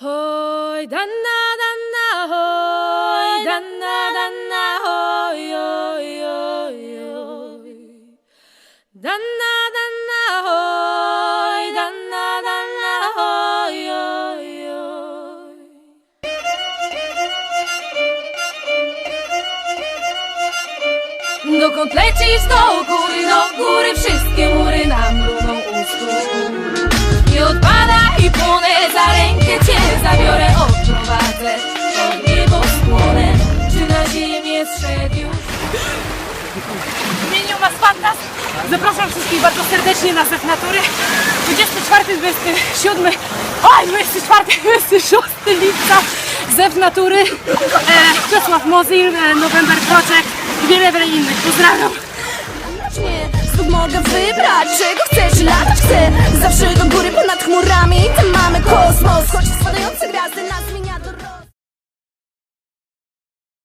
Hoj, danna, danna, hoj, danna, danna, hoj, oj, oj, oj. Danna, danna, hoj, danna, danna, hoj, oj, oj. Dokąd lecisz do góry, do góry W imieniu Was Fantas zapraszam wszystkich bardzo serdecznie na Zew Natury. 24, 27, oj 24, 26 lipca. Zew Natury. E, Czesław Mozil, e, November Project. I wiele, wiele innych. Pozdrawiam! Nie, znów mogę wybrać, czego chcesz, latać